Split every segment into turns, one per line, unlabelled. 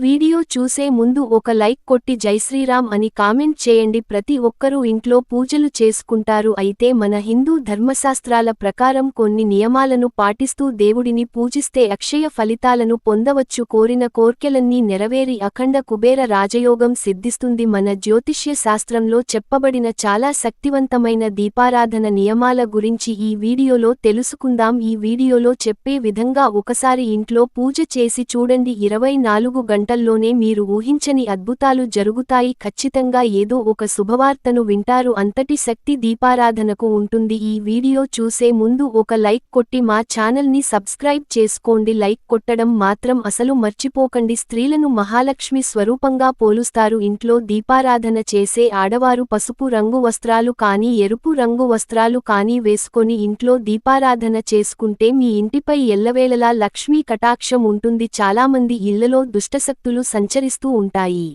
Video చూసే ముందు ఒక లైక్ కొట్టి జైశ్రీరామ్ అని కామెంట్ చేయండి. ప్రతి ఒక్కరూ ఇంట్లో పూజలు చేసుకుంటారు. అయితే మన హిందూ ధర్మశాస్త్రాల ప్రకారం కొన్ని నియమాలను పాటిస్తూ దేవుడిని పూజిస్తే అక్షయ ఫలితాలను పొందవచ్చు. కోరిన కోర్కెలన్నీ నెరవేరి అఖండ కుబేర రాజయోగం సిద్ధిస్తుంది. మన జ్యోతిష్య శాస్త్రంలో చెప్పబడిన చాలా శక్తివంతమైన దీపారాధన నియమాల గురించి ఈ వీడియోలో తెలుసుకుందాం. ఈ వీడియోలో చెప్పే విధంగా ఒకసారి ఇంట్లో పూజ చేసి చూడండి. ఇరవై నాలుగు గంటల్లోనే మీరు ఊహించని అద్భుతాలు జరుగుతాయి. ఖచ్చితంగా ఏదో ఒక శుభవార్తను వింటారు. అంతటి శక్తి దీపారాధనకు ఉంటుంది. ఈ వీడియో చూసే ముందు ఒక లైక్ కొట్టి మా ఛానల్ని సబ్స్క్రైబ్ చేసుకోండి. లైక్ కొట్టడం మాత్రం అసలు మర్చిపోకండి. స్త్రీలను మహాలక్ష్మి స్వరూపంగా పోలుస్తారు. ఇంట్లో దీపారాధన చేసే ఆడవారు పసుపు రంగు వస్త్రాలు కానీ ఎరుపు రంగు వస్త్రాలు కానీ వేసుకొని ఇంట్లో దీపారాధన చేసుకుంటే మీ ఇంటిపై ఎల్లవేళలా లక్ష్మీ కటాక్షం ఉంటుంది. చాలామంది ఇళ్ళలో దుష్టశక్తులు సంచరిస్తూ ఉంటాయి.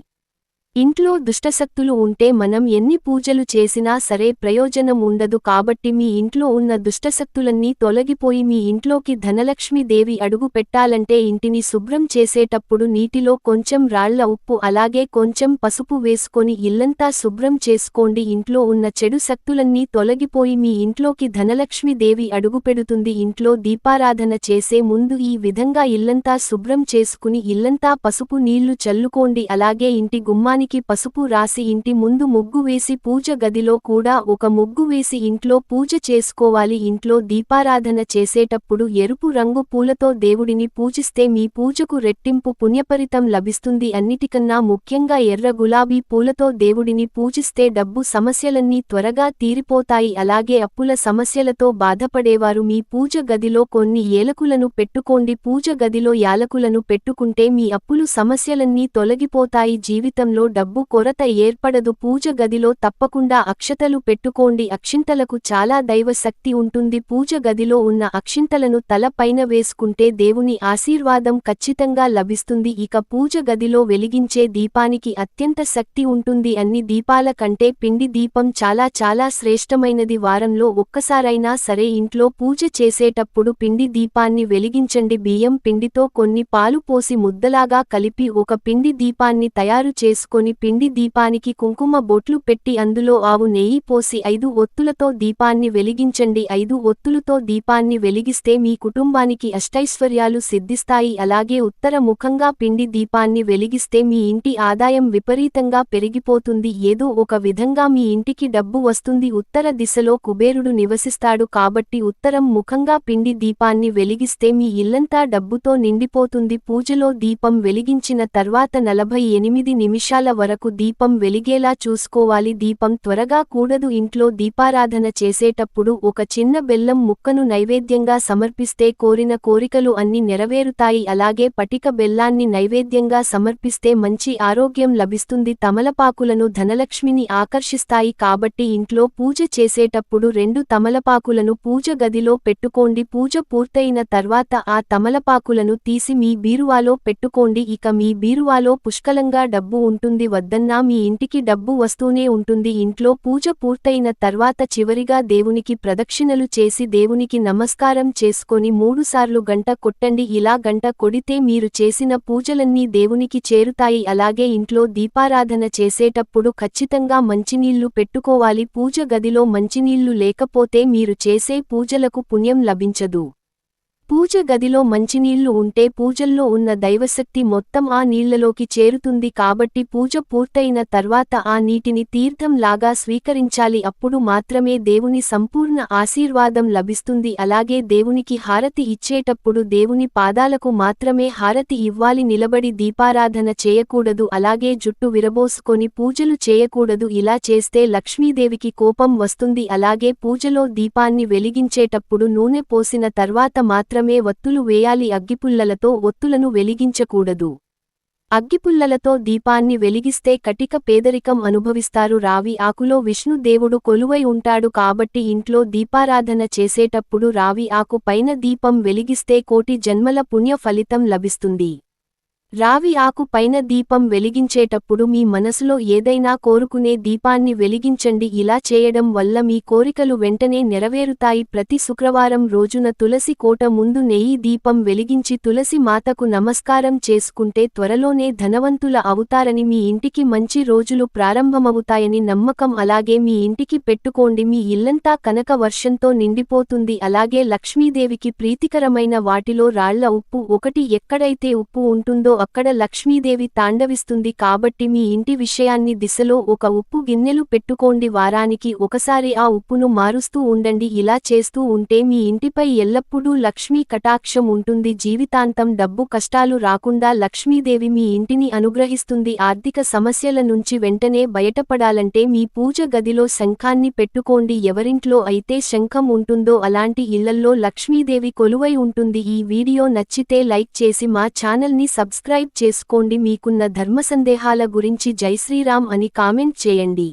ఇంట్లో దుష్టశక్తులు ఉంటే మనం ఎన్ని పూజలు చేసినా సరే ప్రయోజనం ఉండదు కాబట్టి మీ ఇంట్లో ఉన్న దుష్టశక్తులన్నీ తొలగిపోయి మీ ఇంట్లోకి ధనలక్ష్మీదేవి అడుగు పెట్టాలంటే ఇంటిని శుభ్రం చేసేటప్పుడు నీటిలో కొంచెం రాళ్ళ ఉప్పు అలాగే కొంచెం పసుపు వేసుకొని ఇల్లంతా శుభ్రం చేసుకోండి. ఇంట్లో ఉన్న చెడు శక్తులన్నీ తొలగిపోయి మీ ఇంట్లోకి ధనలక్ష్మీదేవి అడుగుపెడుతుంది ఇంట్లో దీపారాధన చేసే ముందు ఈ విధంగా ఇల్లంతా శుభ్రం చేసుకుని ఇల్లంతా పసుపు నీళ్ళు చల్లుకోండి. అలాగే ఇంటి గుమ్మానికి పసుపు రాసి ఇంటి ముందు ముగ్గు వేసి పూజ గదిలో కూడా ఒక ముగ్గు వేసి ఇంట్లో పూజ చేసుకోవాలి. ఇంట్లో దీపారాధన చేసేటప్పుడు ఎరుపు రంగు పూలతో దేవుడిని పూజిస్తే మీ పూజకు రెట్టింపు పుణ్యపరితం లభిస్తుంది. అన్నిటికన్నా ముఖ్యంగా ఎర్ర గులాబీ పూలతో దేవుడిని పూజిస్తే డబ్బు సమస్యలన్నీ త్వరగా తీరిపోతాయి. అలాగే అప్పుల సమస్యలతో బాధపడేవారు మీ పూజ గదిలో కొన్ని ఏలకులను పెట్టుకోండి. పూజ గదిలో యాలకులను పెట్టుకుంటే మీ అప్పులు సమస్యలన్నీ తొలగిపోతాయి. జీవితంలో డబ్బు కొరత ఏర్పడదు. పూజ గదిలో తప్పకుండా అక్షతలు పెట్టుకోండి. అక్షింతలకు చాలా దైవ శక్తి ఉంటుంది. పూజ గదిలో ఉన్న అక్షింతలను తల పైన వేసుకుంటే దేవుని ఆశీర్వాదం ఖచ్చితంగా లభిస్తుంది. ఇక పూజ గదిలో వెలిగించే దీపానికి అత్యంత శక్తి ఉంటుంది. అన్ని దీపాల కంటే పిండి దీపం చాలా చాలా శ్రేష్టమైనది. వారంలో ఒక్కసారైనా సరే ఇంట్లో పూజ చేసేటప్పుడు పిండి దీపాన్ని వెలిగించండి. బియ్యం పిండితో కొన్ని పాలు పోసి ముద్దలాగా కలిపి ఒక పిండి దీపాన్ని తయారు చేసుకొని పిండి దీపానికి కుంకుమ బొట్లు పెట్టి అందులో ఆవు నెయ్యి పోసి ఐదు ఒత్తులతో దీపాన్ని వెలిగించండి. ఐదు ఒత్తులతో దీపాన్ని వెలిగిస్తే మీ కుటుంబానికి అష్టైశ్వర్యాలు సిద్ధిస్తాయి. అలాగే ఉత్తర ముఖంగా పిండి దీపాన్ని వెలిగిస్తే మీ ఇంటి ఆదాయం విపరీతంగా పెరిగిపోతుంది. ఏదో ఒక విధంగా మీ ఇంటికి డబ్బు వస్తుంది. ఉత్తర దిశలో కుబేరుడు నివసిస్తాడు కాబట్టి ఉత్తరం ముఖంగా పిండి దీపాన్ని వెలిగిస్తే మీ ఇల్లంతా డబ్బుతో నిండిపోతుంది. పూజలో దీపం వెలిగించిన తర్వాత నలభై ఎనిమిది నిమిషాల వరకు దీపం వెలిగేలా చూసుకోవాలి. దీపం త్వరగా కూడదు. ఇంట్లో దీపారాధన చేసేటప్పుడు ఒక చిన్న బెల్లం ముక్కను నైవేద్యంగా సమర్పిస్తే కోరిన కోరికలు అన్ని నెరవేరుతాయి. అలాగే పటిక బెల్లాన్ని నైవేద్యంగా సమర్పిస్తే మంచి ఆరోగ్యం లభిస్తుంది. తమలపాకులను ధనలక్ష్మిని ఆకర్షిస్తాయి. కాబట్టి ఇంట్లో పూజ చేసేటప్పుడు రెండు తమలపాకులను పూజ గదిలో పెట్టుకోండి. పూజ పూర్తయిన తర్వాత ఆ తమలపాకులను తీసి మీ బీరువాలో పెట్టుకోండి. ఇక మీ బీరువాలో పుష్కలంగా డబ్బు ఉంటుంది. వద్దన్నా మీ ఇంటికి డబ్బు వస్తూనే ఉంటుంది. ఇంట్లో పూజ పూర్తయిన తర్వాత చివరిగా దేవునికి ప్రదక్షిణలు చేసి దేవునికి నమస్కారం చేసుకొని మూడుసార్లు గంట కొట్టండి. ఇలా గంట కొడితే మీరు చేసిన పూజలన్నీ దేవునికి చేరుతాయి. అలాగే ఇంట్లో దీపారాధన చేసేటప్పుడు ఖచ్చితంగా మంచినీళ్ళు పెట్టుకోవాలి. పూజ గదిలో మంచినీళ్ళు లేకపోతే మీరు చేసే పూజలకు పుణ్యం లభించదు. పూజ గదిలో మంచినీళ్ళు ఉంటే పూజల్లో ఉన్న దైవశక్తి మొత్తం ఆ నీళ్ళలోకి చేరుతుంది కాబట్టి పూజ పూర్తయిన తర్వాత ఆ నీటిని తీర్థం లాగా స్వీకరించాలి. అప్పుడు మాత్రమే దేవుని సంపూర్ణ ఆశీర్వాదం లభిస్తుంది. అలాగే దేవునికి హారతి ఇచ్చేటప్పుడు దేవుని పాదాలకు మాత్రమే హారతి ఇవ్వాలి. నిలబడి దీపారాధన చేయకూడదు. అలాగే జుట్టు విరబోసుకొని పూజలు చేయకూడదు. ఇలా చేస్తే లక్ష్మీదేవికి కోపం వస్తుంది. అలాగే పూజలో దీపాన్ని వెలిగించేటప్పుడు నూనె పోసిన తర్వాత మాత్రం మాత్రమే వత్తులు వేయాలి. అగ్గిపుల్లలతో ఒత్తులను వెలిగించకూడదు. అగ్గిపుల్లలతో దీపాన్ని వెలిగిస్తే కటిక పేదరికం అనుభవిస్తారు. రావి ఆకులో విష్ణుదేవుడు కొలువై ఉంటాడు కాబట్టి ఇంట్లో దీపారాధన చేసేటప్పుడు రావి ఆకు పైన దీపం వెలిగిస్తే కోటి జన్మల పుణ్య ఫలితం లభిస్తుంది. రావి ఆకు పైన దీపం వెలిగించేటప్పుడు మీ మనసులో ఏదైనా కోరుకునే దీపాన్ని వెలిగించండి. ఇలా చేయడం వల్ల మీ కోరికలు వెంటనే నెరవేరుతాయి. ప్రతి శుక్రవారం రోజున తులసి కోట ముందు నెయ్యి దీపం వెలిగించి తులసి మాతకు నమస్కారం చేసుకుంటే త్వరలోనే ధనవంతుల అవుతారని మీ ఇంటికి మంచి రోజులు ప్రారంభమవుతాయని నమ్మకం. అలాగే మీ ఇంటికి పెట్టుకోండి. మీ ఇల్లంతా కనక వర్షంతో నిండిపోతుంది. అలాగే లక్ష్మీదేవికి ప్రీతికరమైన వాటిలో రాళ్ళ ఉప్పు ఒకటి. ఎక్కడైతే ఉప్పు ఉంటుందో అక్కడ లక్ష్మీదేవి తాండవిస్తుంది కాబట్టి మీ ఇంటి విషయాన్ని దిశలో ఒక ఉప్పు గిన్నెలు పెట్టుకోండి. వారానికి ఒకసారి ఆ ఉప్పును మారుస్తూ ఉండండి. ఇలా చేస్తూ ఉంటే మీ ఇంటిపై ఎల్లప్పుడూ లక్ష్మీ కటాక్షం ఉంటుంది. జీవితాంతం డబ్బు కష్టాలు రాకుండా లక్ష్మీదేవి మీ ఇంటిని అనుగ్రహిస్తుంది. ఆర్థిక సమస్యల నుంచి వెంటనే బయటపడాలంటే మీ పూజ గదిలో శంఖాన్ని పెట్టుకోండి. ఎవరింట్లో అయితే శంఖం ఉంటుందో అలాంటి ఇళ్ళల్లో లక్ష్మీదేవి కొలువై ఉంటుంది. ఈ వీడియో నచ్చితే లైక్ చేసి మా ఛానల్ని సబ్స్క్రైబ్ చేసుకోండి. మీకున్న ధర్మ సందేహాల గురించి జై శ్రీరామ్ అని కామెంట్ చేయండి.